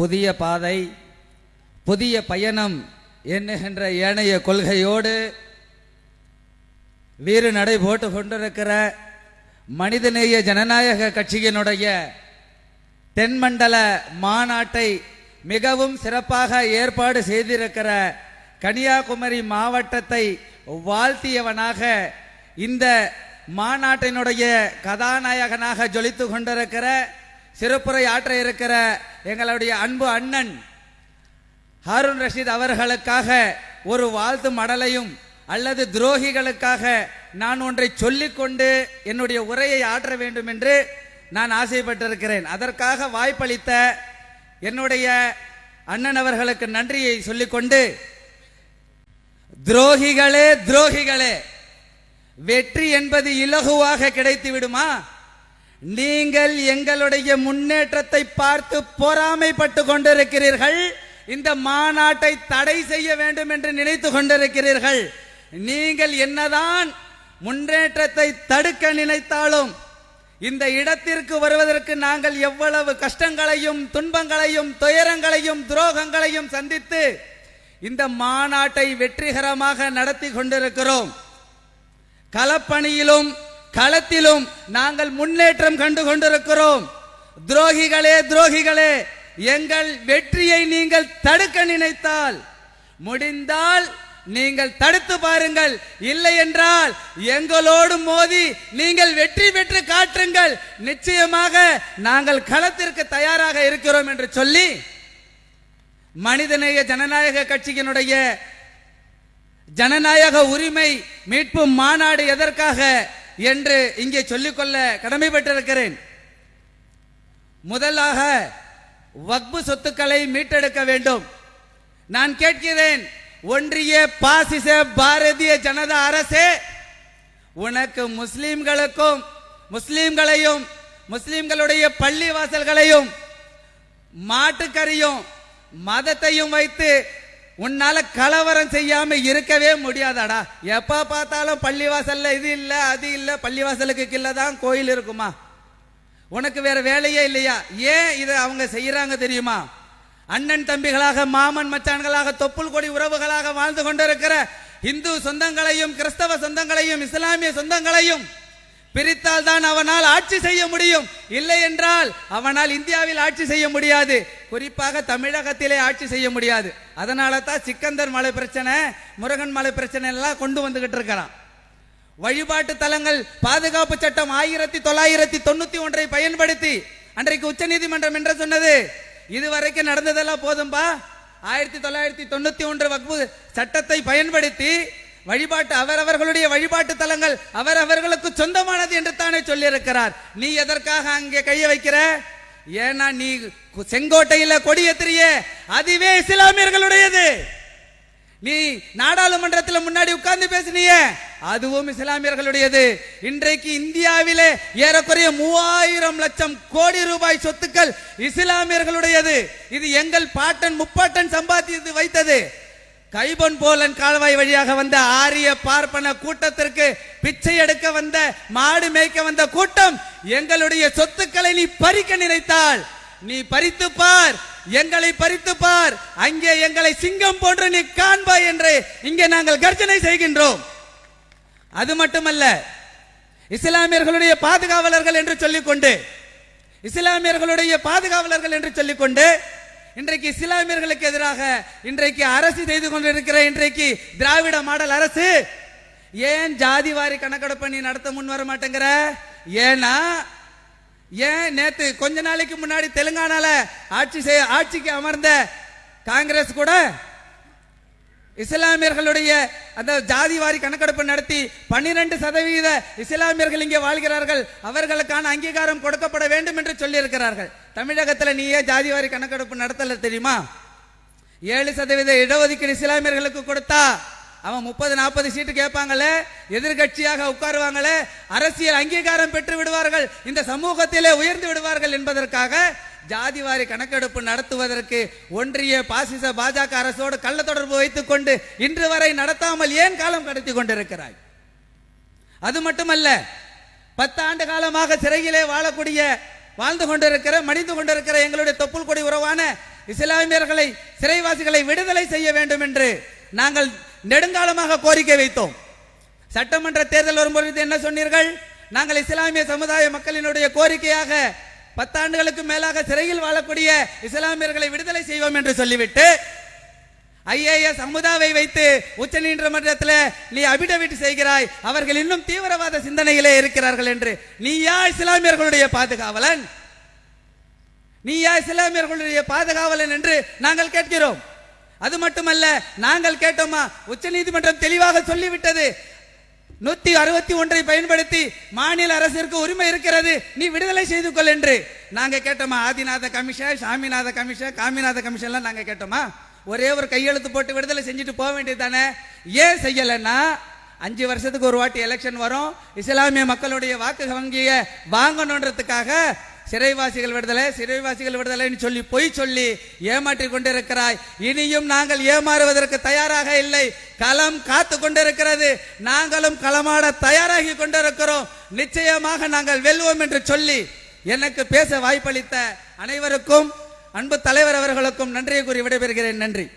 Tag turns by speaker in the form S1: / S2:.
S1: புதிய பாதை புதிய பயணம் என்னுகின்ற ஏனைய கொள்கையோடு வீறு நடை போட்டு கொண்டிருக்கிற மனிதநேய ஜனநாயக கட்சியினுடைய தென்மண்டல மாநாட்டை மிகவும் சிறப்பாக ஏற்பாடு செய்திருக்கிற கன்னியாகுமரி மாவட்டத்தை வாழ்த்தியவனாக இந்த மாநாட்டினுடைய கதாநாயகனாக ஜொலித்து கொண்டிருக்கிற சிறப்புரை ஆற்ற இருக்கிற எங்களுடைய அன்பு அண்ணன் ஹாரூன் ரஷீத் அவர்களுக்காக ஒரு வாழ்த்து மடலையும் அல்லது துரோகிகளுக்காக நான் ஒன்றை சொல்லிக்கொண்டு என்னுடைய உரையை ஆற்ற வேண்டும் என்று நான் ஆசைப்பட்டிருக்கிறேன். அதற்காக வாய்ப்பளித்த என்னுடைய அண்ணன் அவர்களுக்கு நன்றியை சொல்லிக்கொண்டு துரோகிகளே துரோகிகளே வெற்றி என்பது இலகுவாக கிடைத்து விடுமா நீங்கள் எங்களுடைய முன்னேற்றத்தை பார்த்து பொறாமைப்பட்டு கொண்டிருக்கிறீர்கள். இந்த மாநாட்டை தடை செய்ய வேண்டும் என்று நினைத்து கொண்டிருக்கிறீர்கள். நீங்கள் என்னதான் முன்னேற்றத்தை தடுக்க நினைத்தாலும் இந்த இடத்திற்கு வருவதற்கு நாங்கள் எவ்வளவு கஷ்டங்களையும் துன்பங்களையும் துயரங்களையும் துரோகங்களையும் சந்தித்து இந்த மாநாட்டை வெற்றிகரமாக நடத்தி கொண்டிருக்கிறோம். களப்பணியிலும் களத்திலும் நாங்கள் முன்னேற்றம் கண்டு கொண்டிருக்கிறோம். துரோகிகளே துரோகிகளே எங்கள் வெற்றியை நீங்கள் தடுக்க நினைத்தால் முடிந்தால் நீங்கள் தடுத்து பாருங்கள். இல்லை என்றால் எங்களோடு மோதி நீங்கள் வெற்றி பெற்று காட்டுங்கள். நிச்சயமாக நாங்கள் களத்திற்கு தயாராக இருக்கிறோம் என்று சொல்லி மனிதநேய ஜனநாயக கட்சியினுடைய ஜனநாயக உரிமை மீட்பு மாநாடு எதற்காக என்று இங்கே சொல்லிக்கொள்ள கடமைப்பட்டிருக்கிறேன். முதலாக வக்பு சொத்துக்களை மீட்டெடுக்க வேண்டும். நான் கேட்கிறேன் ஒன்றிய பாசிச பாரதிய ஜனதா அரசே உனக்கு முஸ்லிம்களுக்கும் முஸ்லிம்களையும் முஸ்லிம்களுடைய பள்ளி வாசல்களையும் மாட்டுக்கறியும் மதத்தையும் வைத்து உன்னால கலவரம் செய்யாம இருக்கவே முடியாதாடா. எப்ப பார்த்தாலும் பள்ளிவாசல்ல இது இல்ல அது இல்ல பள்ளிவாசலுக்கு கீழே தான் கோயில் இருக்குமா? உனக்கு வேற வேலையே இல்லையா? ஏன் இதை அவங்க செய்யறாங்க தெரியுமா? அண்ணன் தம்பிகளாக மாமன் மச்சான்களாக தொப்புள் கொடி உறவுகளாக வாழ்ந்து கொண்டிருக்கிற இந்து சொந்தங்களையும் கிறிஸ்தவ சொந்தங்களையும் இஸ்லாமிய சொந்தங்களையும் பிரித்தால் தான் அவனால் ஆட்சி செய்ய முடியும். இல்லை என்றால் அவனால் இந்தியாவில் ஆட்சி செய்ய முடியாது. குறிப்பாக தமிழகத்திலே ஆட்சி செய்ய முடியாது. அதனால தான் சிக்கந்தர் மலை பிரச்சனை முருகன் மலை பிரச்சனை எல்லாம் கொண்டு வந்துகிட்டு இருக்கிறான். வழிபாட்டு தலங்கள் பாதுகாப்பு சட்டம் ஆயிரத்தி தொள்ளாயிரத்தி தொண்ணூத்தி ஒன்றை பயன்படுத்தி அன்றைக்கு உச்சநீதிமன்றம் என்று சொன்னது. இதுவரைக்கும் நடந்ததெல்லாம் போதும்பா. ஆயிரத்தி தொள்ளாயிரத்தி தொண்ணூத்தி ஒன்று வகுப்பு சட்டத்தை பயன்படுத்தி வழிபாட்டு அவரவர்களுடைய வழிபாட்டு தலங்கள் அவரவர்களுக்கு சொந்தமானது என்று தானே சொல்லியிருக்கிறார். நீ எதற்காக அங்கே கைய வைக்கிற? ஏன்னா நீ செங்கோட்டையில கொடியேற்றியே அதுவே இஸ்லாமியர்களுடையது. நீ நாடாளுமன்றத்தில் முன்னாடி உட்கார்ந்து பேசினிய. அதுவும் இஸ்லாமியர்களுடையது. இன்றைக்கு இந்தியாவிலே ஏறக்குறைய மூவாயிரம் லட்சம் கோடி ரூபாய் சொத்துக்கள் இஸ்லாமியர்களுடையது. இது எங்கள் பாட்டன் முப்பாட்டன் சம்பாதித்து வைத்தது. கைபொன் போலன் கால்வாய் வழியாக வந்த ஆரிய பார்ப்பன கூட்டத்திற்கு பிச்சை எடுக்க வந்த மாடு மேய்க்க வந்த கூட்டம் எங்களுடைய சொத்துக்களை நீ பறிக்க நினைத்தால். நீ பறித்து பார் எங்களை பறித்து பார். அங்கே எங்களை சிங்கம் போன்று நீ காண்பாய் என்று இங்கே நாங்கள் கர்ஜனை செய்கின்றோம். அது மட்டுமல்ல இஸ்லாமியர்களுடைய பாதுகாவலர்கள் என்று சொல்லிக்கொண்டு இஸ்லாமியர்களுடைய பாதுகாவலர்கள் என்று சொல்லிக்கொண்டு இன்றைக்கு இஸ்லாமியர்களுக்கு எதிராக இன்றைக்கு அரசு செய்து கொண்டிருக்கிற இன்றைக்கு திராவிட மாடல் அரசு ஏன் ஜாதி வாரி கணக்கெடுப்பு நீ நடத்த முன் வர மாட்டேங்கிற? ஏன்னா ஏன் நேத்து கொஞ்ச நாளைக்கு முன்னாடி தெலுங்கானால ஆட்சி செய்ய ஆட்சிக்கு அமர்ந்த காங்கிரஸ் கூட இஸ்லாமியர்களுடைய அந்த ஜாதி வாரி கணக்கெடுப்பு நடத்தி பன்னிரண்டு சதவீத இஸ்லாமியர்கள் இங்கே வாழ்கிறார்கள். அவர்களுக்கான அங்கீகாரம் கொடுக்கப்பட வேண்டும் என்று சொல்லியிருக்கிறார்கள். தமிழகத்தில் நீயே ஜாதி வாரி கணக்கெடுப்பு நடத்தல தெரியுமா? ஏழு சதவீத இடஒதுக்கீடு இஸ்லாமியர்களுக்கு கொடுத்தா அவன் முப்பது நாற்பது சீட்டு கேட்பாங்களே எதிர்கட்சியாக உட்காருவாங்களே அரசியல் அங்கீகாரம் பெற்று விடுவார்கள் இந்த சமூகத்திலே உயர்ந்து விடுவார்கள் என்பதற்காக ஜாதிவாரி கணக்கெடுப்பு நடத்துவதற்கு ஒன்றிய பாசிச பாஜக அரசோடு கள்ள தொடர்பு வைத்துக் கொண்டு இன்று வரை நடத்தாமல் ஏன் காலம் கடத்தி கொண்டிருக்கிறாய்? அது மட்டுமல்ல பத்து ஆண்டு காலமாக சிறையிலே வாழக்கூடிய வாழ்ந்து கொண்டிருக்கிற மடிந்து கொண்டிருக்கிற எங்களுடைய தொப்புள் கொடி உறவான இஸ்லாமியர்களை சிறைவாசிகளை விடுதலை செய்ய வேண்டும் என்று நாங்கள் நெடுங்காலமாக கோரிக்கை வைத்தோம். சட்டமன்ற தேர்தல் வரும்பொழுது என்ன சொன்னீர்கள்? நாங்கள் இஸ்லாமிய சமுதாய மக்களினுடைய கோரிக்கையாக பத்தாண்டுகளுக்கு மேலாக சிறையில் வாழக்கூடிய இஸ்லாமியர்களை விடுதலை செய்வோம் என்று சொல்லிவிட்டு ஐஏஎஸ் அமுதாவை வைத்து உச்ச நீதிமன்றத்தில் நீ அபிடவிட் செய்கிறாய் அவர்கள் இன்னும் தீவிரவாத சிந்தனையிலே இருக்கிறார்கள் என்று நீயா இஸ்லாமியர்களுடைய பாதுகாவலன்? நீயா இஸ்லாமியர்களுடைய பாதுகாவலன் என்று நாங்கள் கேட்கிறோம். அது மட்டுமல்ல நாங்கள் கேட்டோமா? உச்ச நீதிமன்றம் தெளிவாக சொல்லிவிட்டது. நூத்தி அறுபத்தி ஒன்றை பயன்படுத்தி மாநில அரசிற்கு உரிமை இருக்கிறது. நீ விடுதலை செய்து கொள் என்று. நாங்க கேட்டோமா ஆதிநாத கமிஷன் சாமிநாத கமிஷன் காமிநாத கமிஷன்லாம் நாங்க கேட்டோமா? ஒரே ஒரு கையெழுத்து போட்டு விடுதலை செஞ்சுட்டு போக வேண்டியது தானே? ஏன் செய்யலைன்னா அஞ்சு வருஷத்துக்கு ஒரு வாட்டி எலெக்ஷன் வரும். இஸ்லாமிய மக்களுடைய வாக்கு வங்கியை வாங்கணுன்றதுக்காக சிறைவாசிகள் விடுதலை சிறைவாசிகள் விடுதலைன்னு சொல்லி பொய் சொல்லி ஏமாற்றி கொண்டிருக்கிறாய். இனியும் நாங்கள் ஏமாறுவதற்கு தயாராக இல்லை. களம் காத்து கொண்டிருக்கிறது. நாங்களும் களமாட தயாராகி கொண்டிருக்கிறோம். நிச்சயமாக நாங்கள் வெல்வோம் என்று சொல்லி எனக்கு பேச வாய்ப்பளித்த அனைவருக்கும் அன்பு தலைவர் அவர்களுக்கும் நன்றியை கூறி விடைபெறுகிறேன். நன்றி.